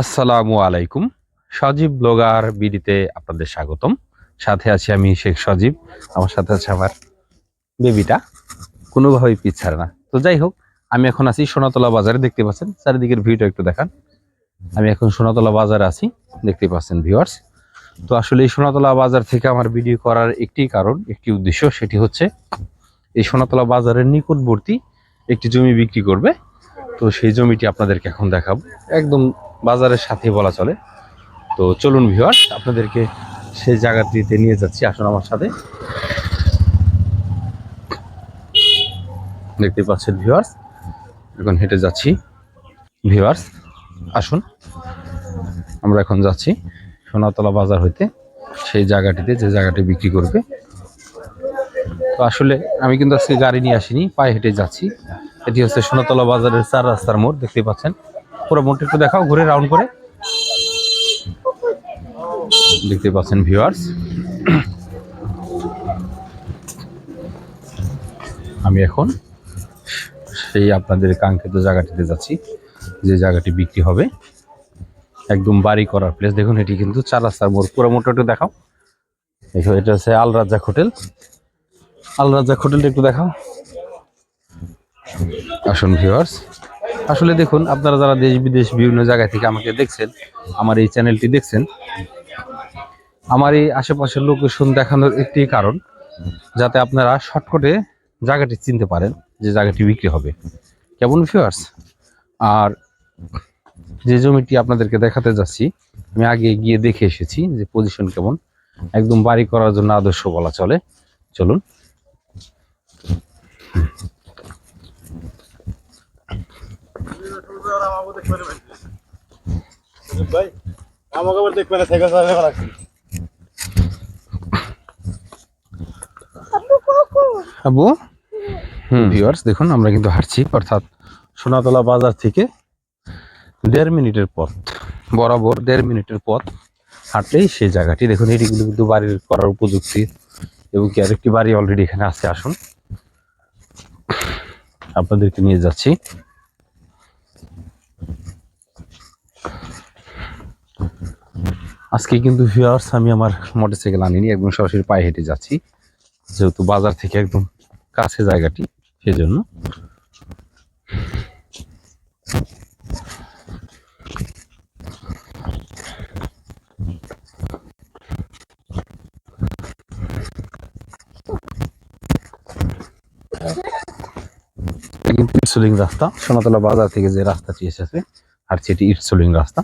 আসসালামু আলাইকুম। সজীব ব্লগার বিডিতে আপনাদের স্বাগতম। সাথে আছি আমি শেখ সজীব। আমার সাথে আছে আমার বেবিটা। কোনোভাবেই পিছাড়ে না। তো যাই হোক, আমি এখন আছি সোনাতলা বাজারে, দেখতে পাচ্ছেন? চারিদিকের ভিউটা একটু দেখান। আমি এখন সোনাতলা বাজারে আছি, দেখতে পাচ্ছেন ভিউয়ার্স তো আসলে এই সোনাতলা বাজার থেকে আমার ভিডিও করার একটি কারণ, একটি উদ্দেশ্য, সেটি হচ্ছে এই সোনাতলা বাজারের নিকটবর্তী একটি জমি বিক্রি করবে। তো সেই জমিটি আপনাদেরকে এখন দেখাবো। একদম বাজারের সাথে বলা চলে। তো চলুন ভিউয়ার্স আপনাদেরকে সেই জায়গাটিতে নিয়ে যাচ্ছি। আসুন আমার সাথে। দেখতে পাচ্ছেন ভিউয়ার্স এখন হেঁটে যাচ্ছি। ভিউয়ার্স আসুন। আমরা এখন যাচ্ছি সোনাতলা বাজার হইতে। সেই জায়গাটিতে যে জায়গাটি বিক্রি করবে। তো আসলে আমি কিন্তু আজকে গাড়ি নিয়ে আসিনি, পায়ে হেঁটে যাচ্ছি। এটি হচ্ছে সোনাতলা বাজারের চার রাস্তার মোড় দেখতে পাচ্ছেন। পুরো মোড়টা একটু দেখাও, ঘুরে রাউন্ড করে। দেখতে পাচ্ছেন ভিউয়ার্স আমি এখন সেই আপনাদের কাঙ্ক্ষিত জায়গাটিতে যাচ্ছি, যে জায়গাটি বিক্রি হবে। একদম বাড়ি করার প্লেস দেখুন, এটি কিন্তু চার রাস্তার মোড়। পুরো মোড়টা একটু দেখাও। দেখো এটা হচ্ছে আল রাজ্জাক হোটেল। আল রাজ্জাক হোটেলটা একটু দেখাও। আসুন ভিউয়ার্স আসলে দেখুন, আপনারা যারা দেশ বিদেশ বিভিন্ন জায়গা থেকে আমাকে দেখছেন, আমার এই চ্যানেলটি দেখছেন, আমার এই আশেপাশের লোকেশন দেখানোর একটি কারণ, যাতে আপনারা শর্টকটে জায়গাটি চিনতে পারেন যে জায়গাটি বিক্রি হবে। কেমন ভিউয়ার্স আর যে জমিটি আপনাদেরকে দেখাতে যাচ্ছি, আমি আগে গিয়ে দেখে এসেছি যে পজিশন কেমন। একদম বাড়ি করার জন্য আদর্শ বলা চলে। চলুন। ভাই আমাকে আবার দেখবে না থেকে সাথে রাখছি আবু? হুম। ভিউয়ার্স দেখুন আমরা কিন্তু হাঁটছি অর্থাৎ সোনাতলা বাজার থেকে দেড় মিনিটের পথ বরাবর দেড় মিনিটের পথ হাঁটলেই সেই জায়গাটি। দেখুন এটিগুলো কিন্তু বাড়ির করার উপযুক্তি এবং কি আরেকটি বাড়ি অলরেডি এখানে আছে আসুন। আপনাদেরকে নিয়ে যাচ্ছি। আজকে কিন্তু ভিউয়ার্স আমি আমার মোটরসাইকেল আনিনি একদম সরাসরি পায়ে হেঁটে যাচ্ছি। যেহেতু বাজার থেকে একদম কাছে জায়গাটি, সেজন্য। কিন্তু রাস্তা, সোনাতলা বাজার থেকে যে রাস্তাটি এসেছে, আর সেটি ইটসোলিং রাস্তা।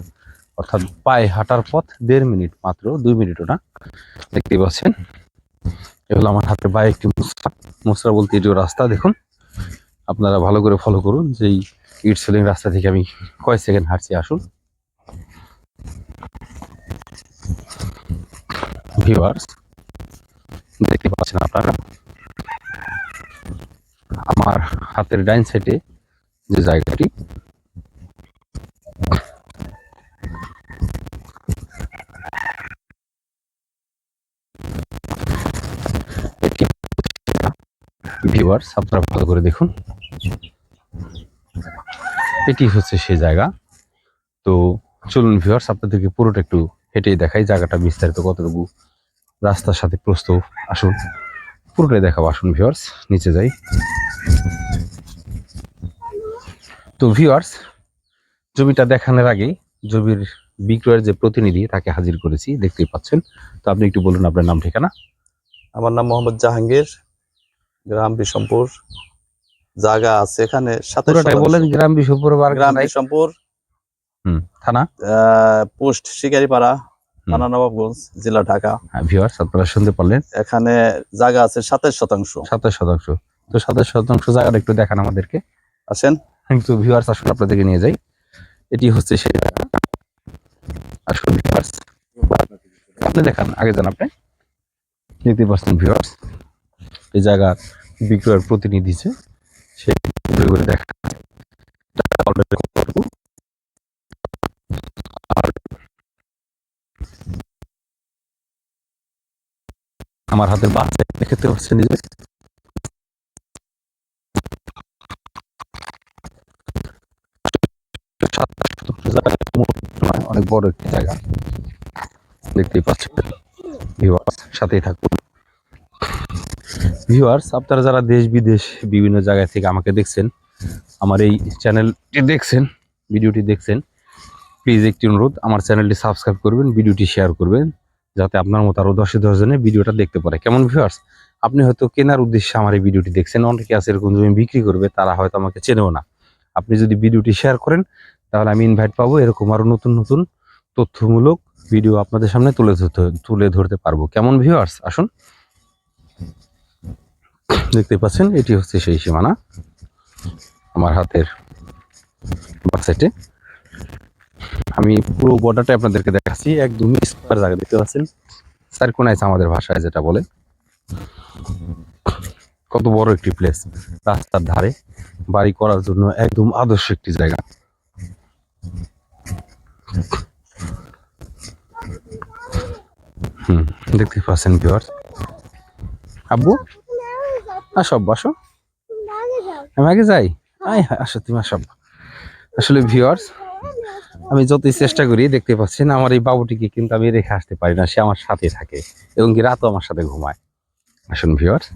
অর্থাৎ পায়ে হাঁটার পথ দেড় মিনিট মাত্র, দুই মিনিটও না। দেখতে পাচ্ছেন। এগুলো আমার হাতে পায়ে একটি মুসরা। মুসরা বলতে এটিও রাস্তা, দেখুন। আপনারা ভালো করে ফলো করুন যে এই ইটসোলিং রাস্তা থেকে আমি কয় সেকেন্ড হাঁটছি, আসুন। ভিউয়ার্স, দেখতে পাচ্ছেন আপনারা? আমার হাতের ডাইন সাইডে যে জায়গাটি এটি ভিউয়ার্স আপনারা ভালো করে দেখুন। এটি হচ্ছে সেই জায়গা। তো চলুন ভিউয়ার্স আপনাদেরকে পুরোটা একটু হেঁটেই দেখাই। জায়গাটা বিস্তারিত কতটুকু রাস্তার সাথে প্রস্তুত আসুন। পুরোটাই দেখাবো, আসুন ভিউয়ার্স নিচে যাই। তো ভিউয়ার্স জমিটা দেখানোর আগেই জমির বিক্রয়ের যে প্রতিনিধি, তাকে হাজির করেছি, দেখতেই পাচ্ছেন। তো আপনি একটু বলুন আপনার নাম, ঠিকানা। আমার নাম মোহাম্মদ জাহাঙ্গীর। গ্রাম বিষমপুর জায়গা আছে এখানে পুরোটাই বলেন গ্রাম বিশ্বপুর গ্রাম বিষমপুর থানা? আহ, পোস্ট শিকারিপাড়া থানা নবাবগঞ্জ জেলা ঢাকা। হ্যাঁ ভিউয়ার্স আপনারা শুনতে পারলেন। এখানে জায়গা আছে সাতাশ শতাংশ। সাতাশ শতাংশ। তো সাতাশ শতাংশ জায়গাটা একটু দেখান আমাদেরকে। আসেন। কিন্তু ভিউয়ার্স আসলে আপনাদেরকে নিয়ে যাই। এটি হচ্ছে সেই জায়গা। আসলে ভিউয়ার্স আপনি দেখান আগে যান আপনি। দেখতে পাচ্ছেন ভিউয়ার্স এই জায়গার বিক্রয়ের প্রতিনিধি যে সে ঘুরে দেখা আমার হাতের বাচ্চা জায়গা মোট নয়, অনেক বড় একটি জায়গা। দেখতেই পাচ্ছেন। সাথেই থাকুন। ভিউয়ার্স আপনারা যারা দেশ বিদেশ, বিভিন্ন জায়গা থেকে আমাকে দেখছেন, আমার এই চ্যানেলটি দেখছেন, ভিডিওটি দেখছেন প্লিজ একটি অনুরোধ, আমার চ্যানেলটি সাবস্ক্রাইব করবেন, ভিডিওটি শেয়ার করবেন, যাতে আপনার মতো আরও দশে দশ জনে ভিডিওটা দেখতে পারে। কেমন ভিউয়ার্স আপনি হয়তো কেনার উদ্দেশ্যে আমার এই ভিডিওটি দেখছেন, অনেকে আছে এরকম জমি বিক্রি করবে, তারা হয়তো আমাকে চেনেও না। আপনি যদি ভিডিওটি শেয়ার করেন, তাহলে আমি ইনভাইট পাবো এরকম আরও নতুন নতুন তথ্যমূলক ভিডিও আপনাদের সামনে তুলে ধরতে তুলে ধরতে পারব। কেমন ভিউয়ার্স আসুন। দেখতে পাচ্ছেন, এটি হচ্ছে সেই সীমানা আমার হাতের বাক্সাইটে আমি পুরো বর্ডারটা আপনাদেরকে দেখাচ্ছি একদমই স্কোয়ার জায়গা, দেখতে পাচ্ছেন? স্যার কোনাইস আমাদের ভাষায় যেটা বলে। কত বড় একটি প্লেস রাস্তার ধারে বাড়ি করার জন্য একদম আদর্শ একটি জায়গা। হুম দেখতে পাচ্ছেন ভিউয়ার আব্বু? আসো আব্বু, আসো আমি আগে যাই? আয় আসো তুমি আসো। আব্বু। আসলে ভিউয়ার্স আমি যতই চেষ্টা করি দেখতে পাচ্ছেন আমার এই বাবুটিকে কিন্তু আমি রেখে আসতে পারি না সে আমার সাথে থাকে। এবং কি রাতও আমার সাথে ঘুমায়। আসুন ভিওয়ার্স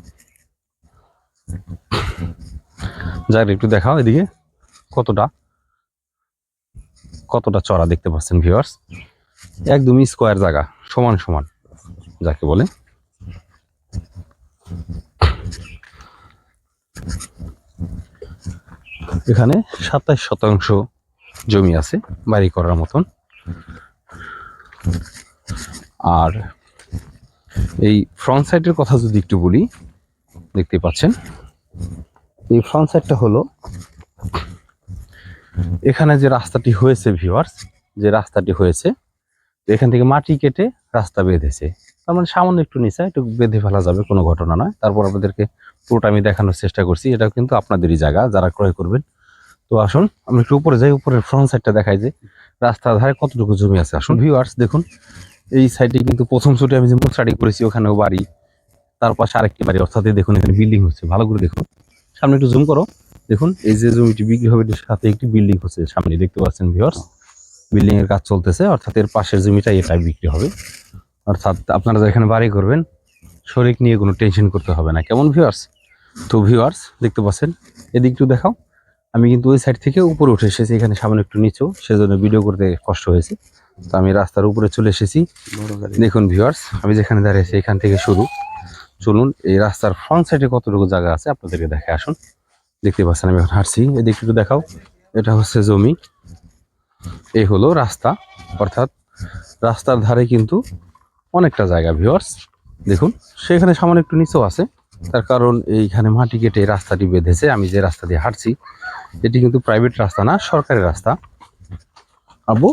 যাক একটু দেখাও এদিকে। কতটা? কতটা চড়া দেখতে পাচ্ছেন ভিউয়ার্স একদমই স্কোয়ার জায়গা সমান সমান যাকে বলে। এখানে সাতাশ শতাংশ জমি আছে, বাড়ি করার মতন। আর এই ফ্রন্ট সাইডের কথা যদি একটু বলি, দেখতে পাচ্ছেন, এই ফ্রন্ট সাইডটা হলো এখানে যে রাস্তাটি হয়েছে ভিউয়ার্স যে রাস্তাটি হয়েছে, এখান থেকে মাটি কেটে রাস্তা বেঁধেছে। তার মানে সামান্য একটু নিচে, একটু বেঁধে ফেলা যাবে, কোনো ঘটনা নয়। তারপর আপনাদেরকে পুরোটা আমি দেখানোর চেষ্টা করছি এটা কিন্তু আপনাদেরই জায়গা, যারা ক্রয় করবেন তো আসুন আমি একটু উপরে যাই, উপরের ফ্রন্ট সাইডটা দেখাই যে রাস্তার ধারে কতটুকু জমি আছে। আসুন ভিউয়ার্স দেখুন, এই সাইডে কিন্তু প্রথম ছুটে আমি যে মুসরাডি করেছি, ওখানেও বাড়ি, তার পাশে আরেকটি বাড়ি, অর্থাৎ দেখুন, এখানে বিল্ডিং হচ্ছে, ভালো করে দেখুন। সামনে একটু জুম করো, দেখুন, এই যে জমিটি বিক্রি হবে, এটার সাথে একটি বিল্ডিং হচ্ছে, সামনে দেখতে পাচ্ছেন ভিউয়ার্স বিল্ডিং এর কাজ চলতেছে, অর্থাৎ এর পাশের জমিটা এটাই বিক্রি হবে। অর্থাৎ আপনারা যেখানে বাড়ি করবেন শরিক নিয়ে কোনো টেনশন করতে হবে না, কেমন ভিউয়ার্স তো ভিউয়ার্স দেখতে পাচ্ছেন এদিক একটু দেখাও। আমি কিন্তু ওই সাইড থেকে উপরে উঠে এসেছি এখানে সামনে একটু নিচেও সেজন্য ভিডিও করতে কষ্ট হয়েছে। তো আমি রাস্তার উপরে চলে এসেছি। দেখুন ভিউয়ার্স আমি যেখানে দাঁড়িয়েছি এখান থেকে শুরু। চলুন এই রাস্তার ফ্রন্ট সাইডে কতটুকু জায়গা আছে আপনাদেরকে দেখে আসুন। দেখতে পাচ্ছেন আমি এখন হাঁটছি। এদিকে একটু দেখাও। এটা হচ্ছে জমি। এই হলো রাস্তা। অর্থাৎ রাস্তার ধারে কিন্তু অনেকটা জায়গা ভিউয়ার্স দেখুন সেখানে সামান্য একটু নিচেও আছে। তার কারণ এইখানে মাটি কেটে রাস্তাটি বেঁধেছে, আমি যে রাস্তা দিয়ে হাঁটছি, এটি কিন্তু প্রাইভেট রাস্তা না, সরকারি রাস্তা। আব্বু?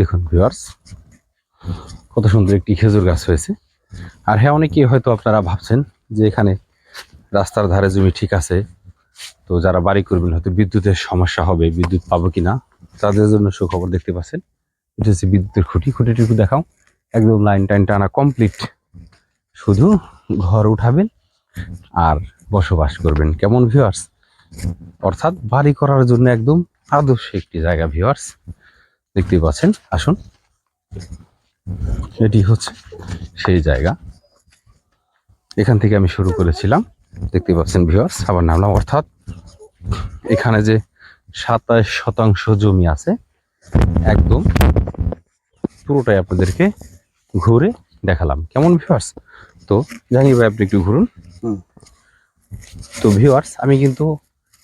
দেখুন ভিউয়ার্স কত সুন্দর একটি খেজুর গাছ হয়েছে। আর হ্যাঁ অনেকেই হয়তো আপনারা ভাবছেন যে এখানে রাস্তার ধারে জমি ঠিক আছে, তো যারা বাড়ি করবেন, হয়তো বিদ্যুতের সমস্যা হবে, বিদ্যুৎ পাবো কিনা, তাদের জন্য সুখবর দেখতে পাচ্ছেন। এটা হচ্ছে বিদ্যুতের খুঁটি খুঁটিটুকু দেখাও। একদম লাইন টাইন টানা কমপ্লিট শুধু ঘর উঠাবেন আর বসবাস করবেন। কেমন ভিউয়ার্স অর্থাৎ বাড়ি করার জন্য একদম আদর্শ একটি জায়গা ভিউয়ার্স দেখতেই পাচ্ছেন? আসুন। এটি হচ্ছে সেই জায়গা। এখান থেকে আমি শুরু করেছিলাম। দেখতে পাচ্ছেন ভিউয়ার্স আবার নামলাম। অর্থাৎ এখানে যে সাতাশ শতাংশ জমি আছে, একদম পুরোটাই আপনাদেরকে ঘুরে দেখালাম। কেমন ভিউয়ার্স তো জাহাঙ্গীর ভাই আপনি একটু ঘুরুন। তো ভিউয়ার্স আমি কিন্তু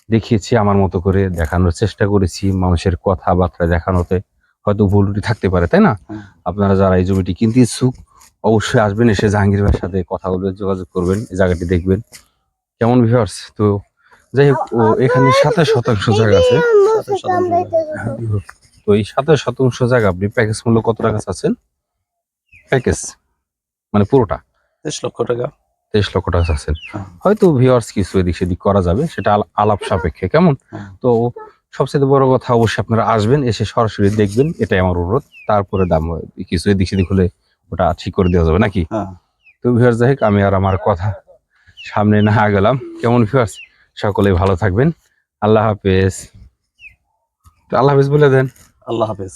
দেখিয়েছি আমার মতো করে দেখানোর চেষ্টা করেছি মানুষের কথাবার্তা দেখানোতে। হয়তো ভুল ত্রুটি থাকতে পারে তাই না? আপনারা যারা এই জমিটি কিনতে ইচ্ছুক অবশ্যই আসবেন এসে জাহাঙ্গীর ভাইয়ের সাথে কথা বলবেন যোগাযোগ করবেন এই জায়গাটি দেখবেন। কেমন ভিউয়ার্স তো যাই হোক ও এখানে সাতাশ শতাংশ জায়গা আছে। তো এই সাতাশ শতাংশ জায়গা আপনি প্যাকেজ মূল্য কত টাকা চাচ্ছেন? প্যাকেজ। মানে পুরোটা? তেইশ লক্ষ টাকা। তেইশ লক্ষ টাকা চাচ্ছেন হ্যাঁ। হয়তো ভিওয়ার্স কিছু এদিক সেদিক করা যাবে সেটা আলাপ সাপেক্ষে কেমন? হ্যাঁ। তো সবচেয়ে বড় কথা অবশ্যই আপনারা আসবেন এসে সরাসরি দেখবেন এটাই আমার অনুরোধ। তারপরে দাম কিছু এদিক সেদিক হলে ওটা ঠিক করে দেওয়া যাবে নাকি? হ্যাঁ। তো ভিউয়ার্স যাই আমি আর আমার কথা সামনে না গেলাম কেমন ভিউয়ার্স সকলে ভালো থাকবেন। আল্লাহ হাফেজ। আল্লাহ হাফেজ বলে দেন। আল্লাহ হাফেজ।